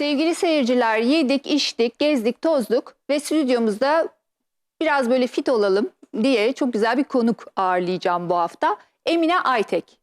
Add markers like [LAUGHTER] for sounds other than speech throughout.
Sevgili seyirciler yedik, içtik, gezdik, tozduk ve stüdyomuzda biraz böyle fit olalım diye çok güzel bir konuk ağırlayacağım bu hafta. Emine Aytek.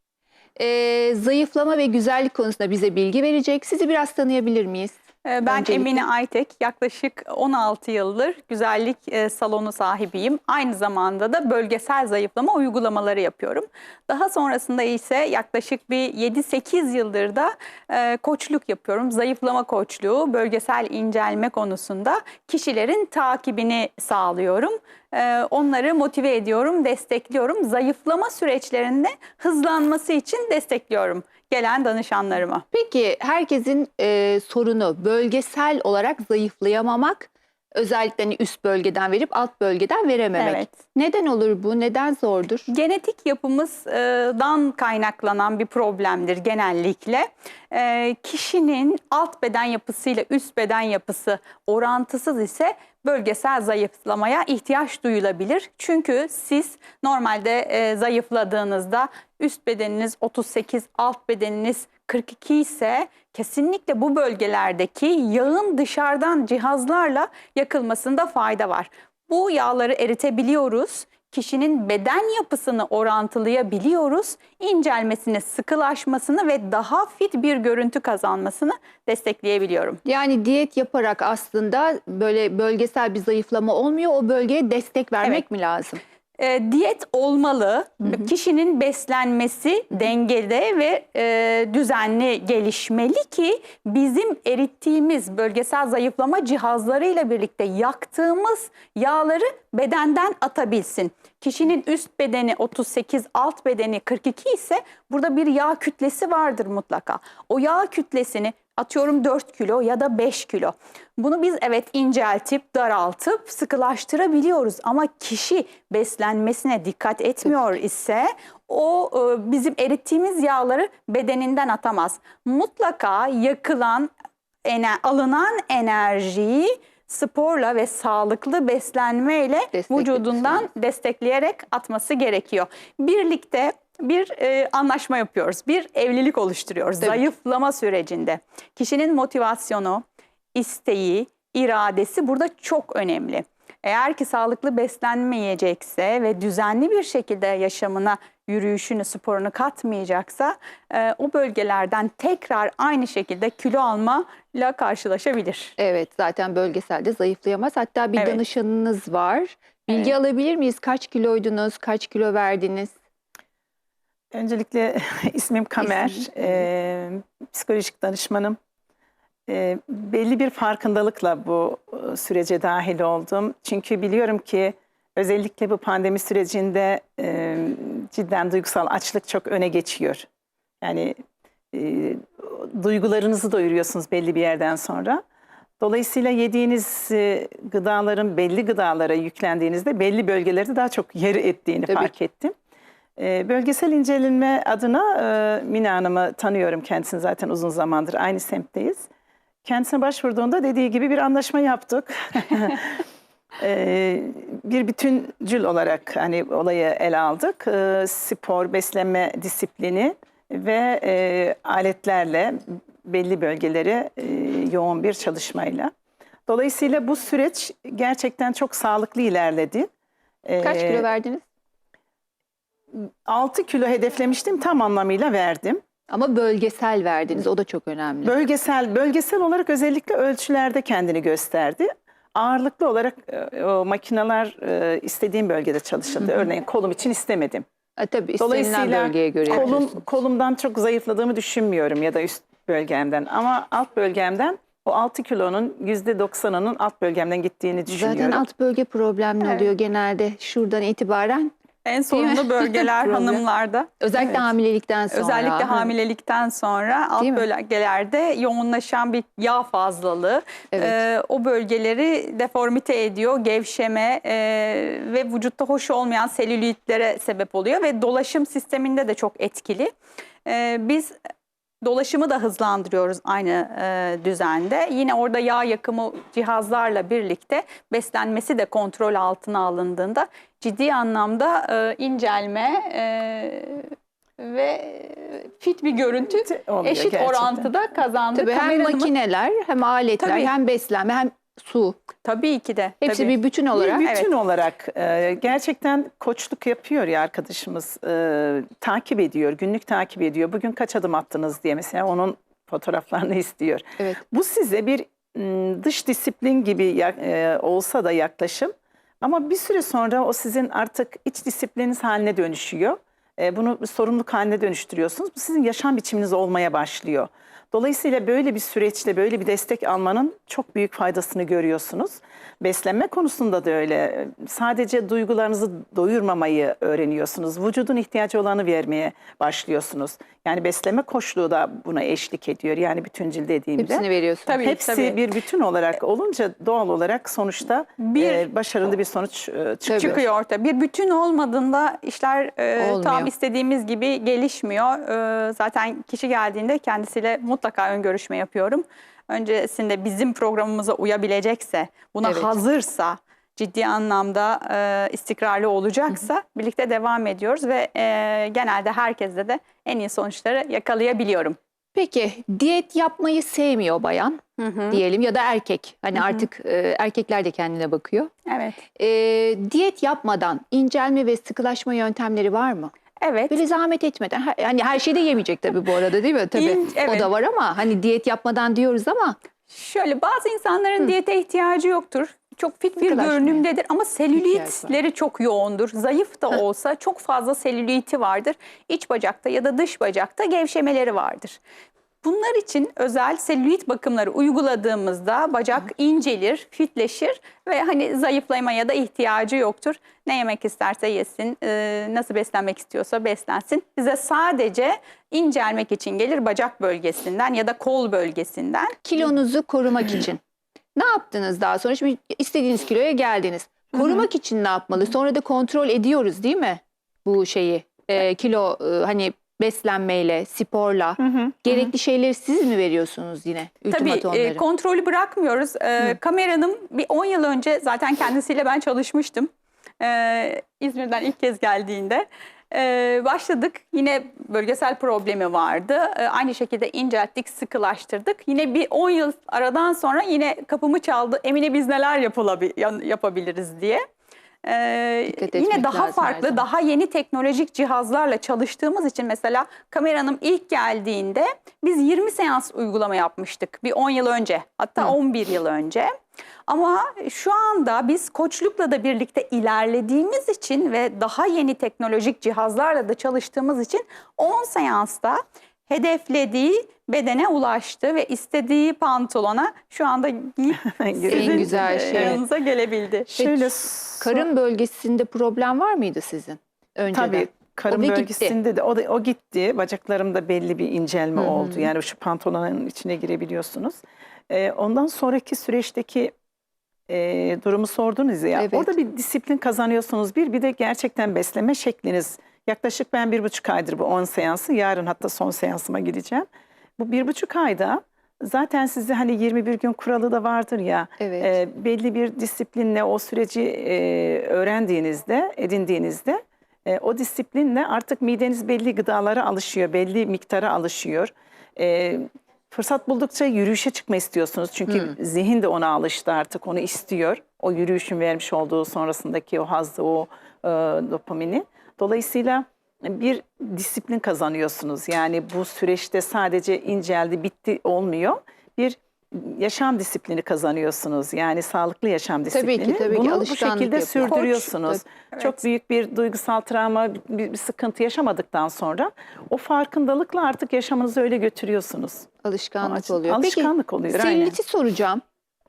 Ee, zayıflama ve güzellik konusunda bize bilgi verecek. Sizi biraz tanıyabilir miyiz? Ee, Ben Öncelikle- Emine Aytek, yaklaşık 16 yıldır güzellik e, salonu sahibiyim. Aynı zamanda da bölgesel zayıflama uygulamaları yapıyorum. Daha sonrasında ise yaklaşık bir 7-8 yıldır da e, koçluk yapıyorum. Zayıflama koçluğu, bölgesel incelme konusunda kişilerin takibini sağlıyorum. E, Onları motive ediyorum, destekliyorum. Zayıflama süreçlerinde hızlanması için destekliyorum gelen danışanlarıma. Peki herkesin e, sorunu bölgesel olarak zayıflayamamak, özellikle hani üst bölgeden verip alt bölgeden verememek. Evet. Neden olur bu? Neden zordur? Genetik yapımızdan kaynaklanan bir problemdir genellikle. Ee, Kişinin alt beden yapısıyla üst beden yapısı orantısız ise bölgesel zayıflamaya ihtiyaç duyulabilir. Çünkü siz normalde e, zayıfladığınızda üst bedeniniz 38, alt bedeniniz 42 ise kesinlikle bu bölgelerdeki yağın dışarıdan cihazlarla yakılmasında fayda var. Bu yağları eritebiliyoruz. Kişinin beden yapısını orantılayabiliyoruz. İncelmesini, sıkılaşmasını ve daha fit bir görüntü kazanmasını destekleyebiliyorum. Yani diyet yaparak aslında böyle bölgesel bir zayıflama olmuyor. O bölgeye destek vermek Evet. mi lazım? E, diyet olmalı. Kişinin beslenmesi dengede ve e, düzenli gelişmeli ki bizim erittiğimiz bölgesel zayıflama cihazlarıyla birlikte yaktığımız yağları bedenden atabilsin. Kişinin üst bedeni 38, alt bedeni 42 ise burada bir yağ kütlesi vardır mutlaka. O yağ kütlesini atıyorum 4 kilo ya da 5 kilo. Bunu biz evet inceltip, daraltıp, sıkılaştırabiliyoruz ama kişi beslenmesine dikkat etmiyor ise o e, bizim erittiğimiz yağları bedeninden atamaz. Mutlaka yakılan, alınan enerjiyi sporla ve sağlıklı beslenmeyle vücudundan destekleyerek atması gerekiyor. Birlikte bir e, anlaşma yapıyoruz. Bir evlilik oluşturuyoruz Tabii. zayıflama sürecinde. Kişinin motivasyonu, isteği, iradesi burada çok önemli. Eğer ki sağlıklı beslenmeyecekse ve düzenli bir şekilde yaşamına yürüyüşünü, sporunu katmayacaksa e, o bölgelerden tekrar aynı şekilde kilo almayla karşılaşabilir. Evet zaten bölgeselde zayıflayamaz. Hatta bir Evet. danışanınız var. Bilgi alabilir miyiz? Kaç kiloydunuz? Kaç kilo verdiniz? Öncelikle [LAUGHS] ismim Kamer, İsminiz? Eee, psikolojik danışmanım. Eee, belli bir farkındalıkla bu e, sürece dahil oldum. Çünkü biliyorum ki özellikle bu pandemi sürecinde e, cidden duygusal açlık çok öne geçiyor. Yani e, duygularınızı doyuruyorsunuz belli bir yerden sonra. Dolayısıyla yediğiniz e, gıdaların belli gıdalara yüklendiğinizde belli bölgelerde daha çok yer ettiğini Tabii. fark ettim. E, bölgesel incelenme adına e, Mina Hanım'ı tanıyorum kendisini zaten uzun zamandır aynı semtteyiz. Kendisine başvurduğunda dediği gibi bir anlaşma yaptık. [LAUGHS] E, bir bütüncül olarak hani olayı ele aldık. E, spor, beslenme disiplini ve e, aletlerle belli bölgeleri e, yoğun bir çalışmayla. Dolayısıyla bu süreç gerçekten çok sağlıklı ilerledi. Kaç kilo verdiniz? 6 kilo hedeflemiştim tam anlamıyla verdim. Ama bölgesel verdiniz. O da çok önemli. Bölgesel bölgesel olarak özellikle ölçülerde kendini gösterdi. Ağırlıklı olarak e, o makineler e, istediğim bölgede çalışıldı. Örneğin kolum için istemedim. E, tabii istenilen Dolayısıyla bölgeye göre kolum yapıyorsunuz. kolumdan çok zayıfladığımı düşünmüyorum ya da üst bölgemden ama alt bölgemden o 6 kilonun %90'ının alt bölgemden gittiğini düşünüyorum. Zaten alt bölge problemli oluyor genelde şuradan itibaren. En sorunlu bölgeler [LAUGHS] hanımlarda. Özellikle Evet. hamilelikten sonra. Özellikle hamilelikten sonra alt Değil mi? bölgelerde yoğunlaşan bir yağ fazlalığı Evet. e, o bölgeleri deformite ediyor, gevşeme e, ve vücutta hoş olmayan selülitlere sebep oluyor ve dolaşım sisteminde de çok etkili. E, biz dolaşımı da hızlandırıyoruz aynı e, düzende. Yine orada yağ yakımı cihazlarla birlikte beslenmesi de kontrol altına alındığında ciddi anlamda e, incelme e, ve fit bir görüntü Oluyor eşit gerçekten. orantıda kazandı. Tabii hem Kameranın- makineler hem aletler Tabii. hem beslenme hem su. Tabii ki de. Hepsi tabii. bir bütün olarak. Bir bütün Evet. olarak e, gerçekten koçluk yapıyor ya arkadaşımız. E, takip ediyor, günlük takip ediyor. Bugün kaç adım attınız diye mesela onun fotoğraflarını [LAUGHS] istiyor. Evet. Bu size bir dış disiplin gibi e, olsa da yaklaşım. Ama bir süre sonra o sizin artık iç disiplininiz haline dönüşüyor. E, bunu sorumluluk haline dönüştürüyorsunuz. Bu sizin yaşam biçiminiz olmaya başlıyor. Dolayısıyla böyle bir süreçte böyle bir destek almanın çok büyük faydasını görüyorsunuz. Beslenme konusunda da öyle. Sadece duygularınızı doyurmamayı öğreniyorsunuz. Vücudun ihtiyacı olanı vermeye başlıyorsunuz. Yani beslenme koçluğu da buna eşlik ediyor. Yani bütüncül dediğimde. Hepsini veriyorsun. Tabii. Hepsi bir bütün olarak olunca doğal olarak sonuçta Bir- e, başarılı bir sonuç e, çıkıyor. çıkıyor ortaya. Bir bütün olmadığında işler e, Olmuyor. tam istediğimiz gibi gelişmiyor. E, zaten kişi geldiğinde kendisiyle mutlaka ön görüşme yapıyorum. Öncesinde bizim programımıza uyabilecekse, buna Evet. hazırsa, ciddi anlamda e, istikrarlı olacaksa birlikte devam ediyoruz ve e, genelde herkeste de en iyi sonuçları yakalayabiliyorum. Peki diyet yapmayı sevmiyor bayan diyelim ya da erkek. Hani artık e, erkekler de kendine bakıyor. Evet. E, diyet yapmadan incelme ve sıkılaşma yöntemleri var mı? Evet. Böyle zahmet etmeden. her- Hani her şeyi de yemeyecek tabii bu arada değil mi? [LAUGHS] Tabii İn- o evet. da var ama hani diyet yapmadan diyoruz ama Şöyle bazı insanların diyete ihtiyacı yoktur. Çok fit bir Sıkılaşmaya. görünümdedir ama İhtiyacı var. selülitleri çok yoğundur. Zayıf da olsa çok fazla selüliti vardır. İç bacakta ya da dış bacakta gevşemeleri vardır. Bunlar için özel selülit bakımları uyguladığımızda bacak incelir, fitleşir ve hani zayıflamaya da ihtiyacı yoktur. Ne yemek isterse yesin, e, nasıl beslenmek istiyorsa beslensin. Bize sadece incelmek için gelir bacak bölgesinden ya da kol bölgesinden. kilonuzu korumak için. Ne yaptınız daha sonra? Şimdi istediğiniz kiloya geldiniz. Korumak için ne yapmalı? Sonra da kontrol ediyoruz değil mi? Bu şeyi. Ee, kilo e, hani beslenmeyle, sporla. Hı hı. Gerekli şeyleri siz mi veriyorsunuz yine? Tabii e, kontrolü bırakmıyoruz. E, kameranın bir 10 yıl önce zaten kendisiyle ben çalışmıştım. E, İzmir'den ilk kez geldiğinde. E, başladık. Yine bölgesel problemi vardı. E, aynı şekilde incelttik, sıkılaştırdık. Yine bir 10 yıl aradan sonra yine kapımı çaldı. Emine biz neler yapılabi- yapabiliriz diye. E, yine daha farklı, daha yeni teknolojik cihazlarla çalıştığımız için mesela kameranın ilk geldiğinde biz 20 seans uygulama yapmıştık. Bir 10 yıl önce hatta Hı. 11 yıl önce. Ama şu anda biz koçlukla da birlikte ilerlediğimiz için ve daha yeni teknolojik cihazlarla da çalıştığımız için 10 seansta hedeflediği bedene ulaştı ve istediği pantolona şu anda giyip sizin [LAUGHS] En güzel e, şey. yanınıza gelebildi. Şöyle Karın bölgesinde problem var mıydı sizin? Önceden. Tabii karın O bir gitti. bölgesinde de o, da, o gitti. Bacaklarımda belli bir incelme Hı hı. oldu. Yani şu pantolonun içine girebiliyorsunuz. Ee, ondan sonraki süreçteki e, durumu sordunuz ya. Evet. Orada bir disiplin kazanıyorsunuz. Bir bir de gerçekten besleme şekliniz. Yaklaşık ben bir buçuk aydır bu 10 seansı. Yarın hatta son seansıma gideceğim. Bu bir buçuk ayda zaten size hani 21 gün kuralı da vardır ya. Evet. e, belli bir disiplinle o süreci e, öğrendiğinizde, edindiğinizde e, o disiplinle artık mideniz belli gıdalara alışıyor, belli miktara alışıyor. E, fırsat buldukça yürüyüşe çıkma istiyorsunuz. Çünkü zihin de ona alıştı artık, onu istiyor. O yürüyüşün vermiş olduğu sonrasındaki o hazzı, o e, dopamini. Dolayısıyla bir disiplin kazanıyorsunuz. Yani bu süreçte sadece inceldi, bitti olmuyor. Bir yaşam disiplini kazanıyorsunuz. Yani sağlıklı yaşam Tabii disiplini. ki, tabii ki. Bunu bu Alışkanlık şekilde yapıyor. sürdürüyorsunuz. Koç, Çok evet. büyük bir duygusal travma, bir, bir sıkıntı yaşamadıktan sonra o farkındalıkla artık yaşamınızı öyle götürüyorsunuz. Alışkanlık oluyor. alışkanlık oluyor, Peki aynen. selüliti soracağım.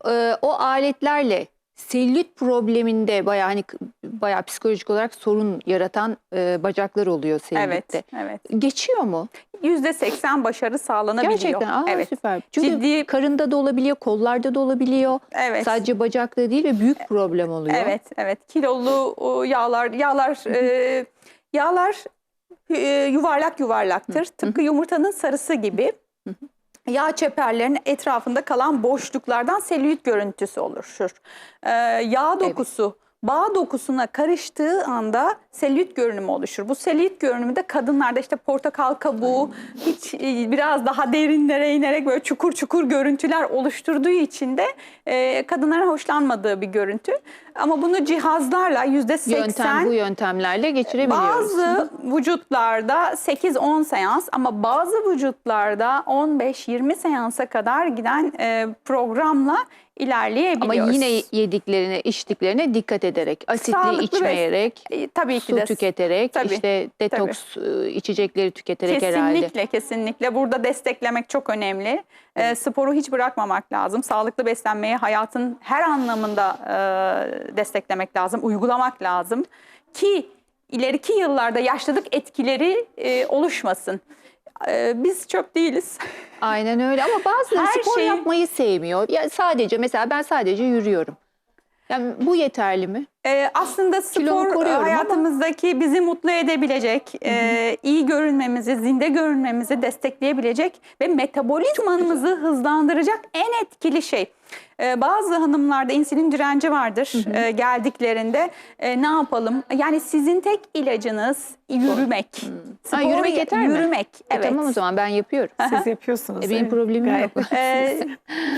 Ee, o aletlerle selülit probleminde bayağı hani bayağı psikolojik olarak sorun yaratan e, bacaklar oluyor selülitte. Evet, evet. Geçiyor mu? %80 başarı sağlanabiliyor. Gerçekten. Aa, evet. süper. Çünkü Ciddi- karında da olabiliyor, kollarda da olabiliyor. Evet. Sadece bacakta değil ve büyük problem oluyor. Evet, evet. Kilolu yağlar, yağlar, e, yağlar e, yuvarlak yuvarlaktır. Tıpkı yumurtanın sarısı gibi. Yağ çeperlerinin etrafında kalan boşluklardan selülit görüntüsü oluşur. E, yağ dokusu bağ dokusuna karıştığı anda selülit görünümü oluşur. Bu selülit görünümü de kadınlarda işte portakal kabuğu hiç e, biraz daha derinlere inerek böyle çukur çukur görüntüler oluşturduğu için de e, kadınların hoşlanmadığı bir görüntü. Ama bunu cihazlarla yüzde Yöntem seksen bu yöntemlerle geçirebiliyoruz. bazı vücutlarda 8-10 seans ama bazı vücutlarda 15-20 seansa kadar giden e, programla Ama ilerleyebiliyoruz. yine yediklerine, içtiklerine dikkat ederek, asitli Sağlıklı içmeyerek, E, tabii ki su de tüketerek, Tabii, işte detoks e, içecekleri tüketerek herhalde. kesinlikle kesinlikle burada desteklemek çok önemli. E, sporu hiç bırakmamak lazım. Sağlıklı beslenmeyi hayatın her anlamında e, desteklemek lazım, uygulamak lazım ki ileriki yıllarda yaşlılık etkileri e, oluşmasın. E, biz çöp değiliz. Aynen öyle ama bazıları Her spor şeyi- yapmayı sevmiyor. Ya sadece mesela ben sadece yürüyorum. Yani bu yeterli mi? Ee, aslında spor koruyorum ama- hayatımızdaki bizi mutlu edebilecek, e, iyi görünmemizi, zinde görünmemizi destekleyebilecek ve metabolizmamızı hızlandıracak en etkili şey. Ee, bazı hanımlarda insülin direnci vardır e, geldiklerinde. E, ne yapalım? Yani sizin tek ilacınız yürümek. Ha, yürümek yeter mi? Yürümek, E evet. tamam o zaman ben yapıyorum. Siz yapıyorsunuz. E, benim evet. problemim Gayet- yok. Ee,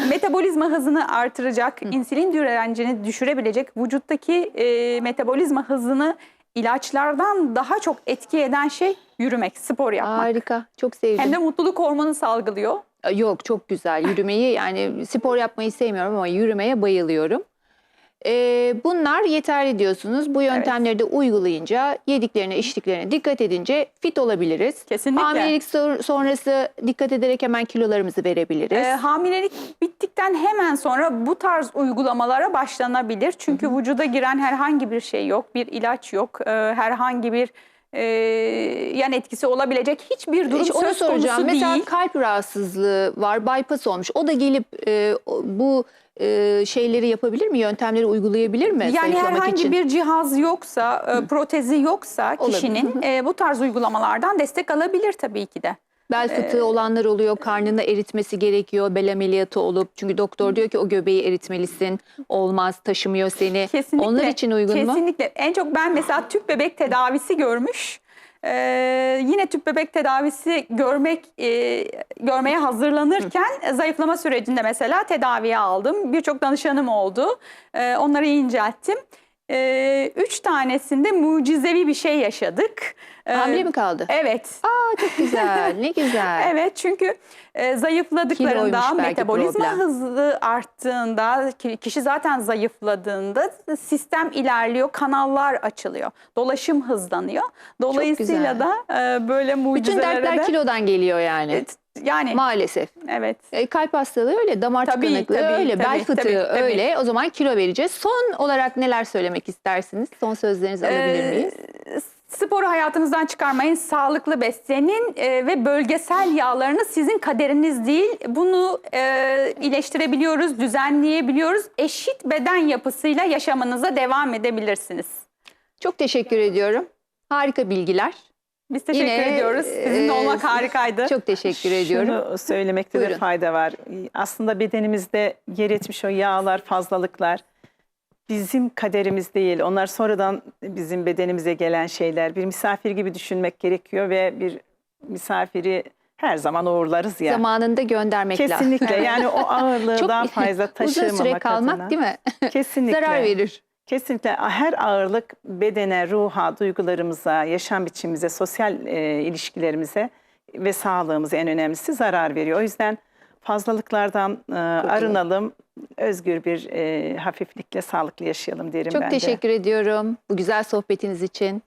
metabolizma hızını artıracak, insülin direncini düşürebilecek, vücuttaki e, metabolizma hızını ilaçlardan daha çok etki eden şey yürümek, spor yapmak. Harika. Çok sevdim. Hem de mutluluk hormonu salgılıyor. Yok çok güzel. Yürümeyi yani spor yapmayı sevmiyorum ama yürümeye bayılıyorum. Ee, bunlar yeterli diyorsunuz. Bu yöntemleri de uygulayınca, yediklerine, içtiklerine dikkat edince fit olabiliriz. Kesinlikle. Hamilelik sor- sonrası dikkat ederek hemen kilolarımızı verebiliriz. Ee, hamilelik bittikten hemen sonra bu tarz uygulamalara başlanabilir. Çünkü vücuda giren herhangi bir şey yok, bir ilaç yok, e, herhangi bir e, yan etkisi olabilecek hiçbir durum onu söz soracağım. konusu Mesela değil. kalp rahatsızlığı var, bypass olmuş. O da gelip e, bu e, şeyleri yapabilir mi? Yöntemleri uygulayabilir mi? Yani zayıflamak herhangi için? bir cihaz yoksa, e, protezi yoksa Olabilir. kişinin e, bu tarz uygulamalardan destek alabilir tabii ki de. Bel fıtığı olanlar oluyor, karnını eritmesi gerekiyor, bel ameliyatı olup. Çünkü doktor diyor ki o göbeği eritmelisin, olmaz, taşımıyor seni. Kesinlikle. Onlar için uygun mu? Kesinlikle. En çok ben mesela tüp bebek tedavisi görmüş. Ee, yine tüp bebek tedavisi görmek e, görmeye hazırlanırken zayıflama sürecinde mesela tedaviye aldım. Birçok danışanım oldu. Ee, onları incelttim. Ee, üç tanesinde mucizevi bir şey yaşadık. Ee, Hamile mi kaldı? Evet. Aa çok güzel, ne güzel. [LAUGHS] Evet çünkü e, zayıfladıklarında Kiloymuş belki metabolizma problem. hızı arttığında ki- kişi zaten zayıfladığında sistem ilerliyor, kanallar açılıyor. Dolaşım hızlanıyor. Dolayısıyla da e, böyle Bütün mucizelere dertler de kilodan geliyor yani. Yani Maalesef. evet. E, kalp hastalığı öyle, damar Tabii, tıkanıklığı tabii, öyle, bel tabii, fıtığı tabii, tabii. öyle. O zaman kilo vereceğiz. Son olarak neler söylemek istersiniz? Son sözlerinizi alabilir Ee, miyiz? Sporu hayatınızdan çıkarmayın, sağlıklı beslenin e, ve bölgesel yağlarınız sizin kaderiniz değil. Bunu e, iyileştirebiliyoruz, düzenleyebiliyoruz. Eşit beden yapısıyla yaşamınıza devam edebilirsiniz. Çok teşekkür ediyorum. Harika bilgiler. Biz teşekkür Yine, ediyoruz. Sizinle e, olmak harikaydı. Çok teşekkür ediyorum. Şunu söylemekte Buyurun. de fayda var. Aslında bedenimizde yer etmiş o yağlar, fazlalıklar bizim kaderimiz değil. Onlar sonradan bizim bedenimize gelen şeyler. Bir misafir gibi düşünmek gerekiyor ve bir misafiri her zaman uğurlarız ya. Zamanında göndermek lazım. Kesinlikle. [LAUGHS] Yani o ağırlığı Çok daha fazla Uzun taşımamak süre kalmak adına. değil mi? Kesinlikle. Zarar verir. Kesinlikle her ağırlık bedene, ruha, duygularımıza, yaşam biçimimize, sosyal e, ilişkilerimize ve sağlığımıza en önemlisi zarar veriyor. O yüzden fazlalıklardan e, arınalım, özgür bir e, hafiflikle sağlıklı yaşayalım derim Çok ben de. teşekkür ediyorum bu güzel sohbetiniz için.